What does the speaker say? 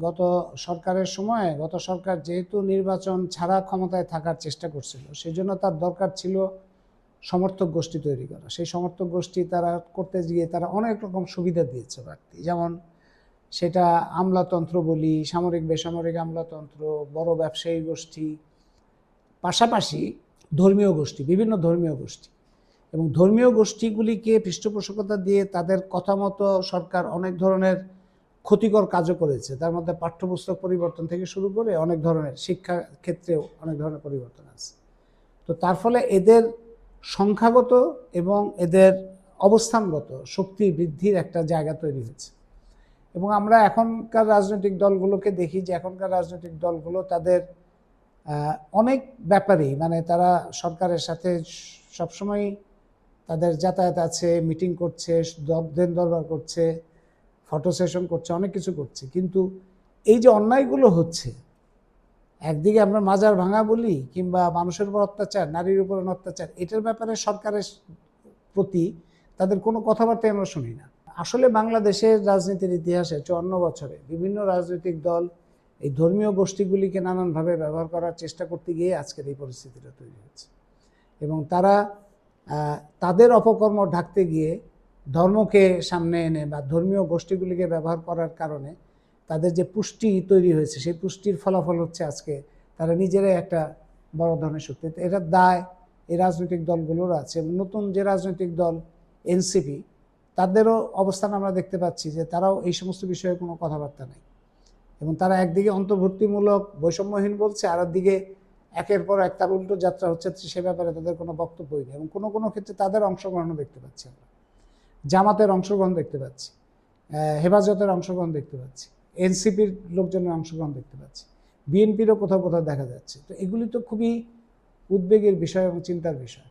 গত সরকারের সময়, গত সরকার যেহেতু নির্বাচন ছাড়া ক্ষমতায় থাকার চেষ্টা করছিল সেই জন্য তার দরকার ছিল সমর্থক গোষ্ঠী তৈরি করা। সেই সমর্থক গোষ্ঠী তারা করতে গিয়ে তারা অনেক রকম সুবিধা দিয়েছে বাড়তি যেমন সেটা আমলাতন্ত্র বলি, সামরিক, বেসামরিক আমলাতন্ত্র, বড় ব্যবসায়ী গোষ্ঠী, পাশাপাশি ধর্মীয় গোষ্ঠী, বিভিন্ন ধর্মীয় গোষ্ঠী। এবং ধর্মীয় গোষ্ঠীগুলিকে পৃষ্ঠপোষকতা দিয়ে তাদের কথা মতো সরকার অনেক ধরনের ক্ষতিকর কাজও করেছে। তার মধ্যে পাঠ্যপুস্তক পরিবর্তন থেকে শুরু করে অনেক ধরনের শিক্ষা ক্ষেত্রেও অনেক ধরনের পরিবর্তন আছে। তো তার ফলে এদের সংখ্যাগত এবং এদের অবস্থানগত শক্তি বৃদ্ধির একটা জায়গা তৈরি হয়েছে। এবং আমরা এখনকার রাজনৈতিক দলগুলোকে দেখি যে এখনকার রাজনৈতিক দলগুলো তাদের অনেক ব্যাপারেই মানে তারা সরকারের সাথে সবসময় তাদের যাতায়াত আছে, মিটিং করছে দেন দরবার করছে ফটো সেশন করছে, অনেক কিছু করছে। কিন্তু এই যে অন্যায়গুলো হচ্ছে, একদিকে আমরা মাজার ভাঙা বলি কিংবা মানুষের উপর অত্যাচার, নারীর উপর অত্যাচার, এটার ব্যাপারে সরকারের প্রতি তাদের কোনো কথাবার্তাই আমরা শুনি না। আসলে বাংলাদেশের রাজনীতির ইতিহাসে চুয়ান্ন বছরে বিভিন্ন রাজনৈতিক দল এই ধর্মীয় গোষ্ঠীগুলিকে নানানভাবে ব্যবহার করার চেষ্টা করতে গিয়ে আজকের এই পরিস্থিতিটা তৈরি হচ্ছে। এবং তারা তাদের অপকর্ম ঢাকতে গিয়ে ধর্মকে সামনে এনে বা ধর্মীয় গোষ্ঠীগুলিকে ব্যবহার করার কারণে তাদের যে পুষ্টি তৈরি হয়েছে, সেই পুষ্টির ফলাফল হচ্ছে আজকে তারা নিজেরাই একটা বড় ধরনের শক্তি। তো এটার দায় এই রাজনৈতিক দলগুলোর আছে। নতুন যে রাজনৈতিক দল এনসিপি, তাদেরও অবস্থান আমরা দেখতে পাচ্ছি যে তারাও এই সমস্ত বিষয়ে কোনো কথাবার্তা নেই। এবং তারা একদিকে অন্তর্ভুক্তিমূলক, বৈষম্যহীন বলছে আর একদিকে একের পর এক তার উল্টো যাত্রা হচ্ছে, সে ব্যাপারে তাদের কোনো বক্তব্যই নেই। এবং কোনো কোনো ক্ষেত্রে তাদের অংশগ্রহণও দেখতে পাচ্ছি আমরা। জামাতের অংশগ্রহণ দেখতে পাচ্ছি হেফাজতের অংশগ্রহণ দেখতে পাচ্ছি, এনসিপির লোকজনের অংশগ্রহণ দেখতে পাচ্ছি, বিএনপিরও কোথাও কোথাও দেখা যাচ্ছে। তো এগুলি তো খুবই উদ্বেগের বিষয় এবং চিন্তার বিষয়।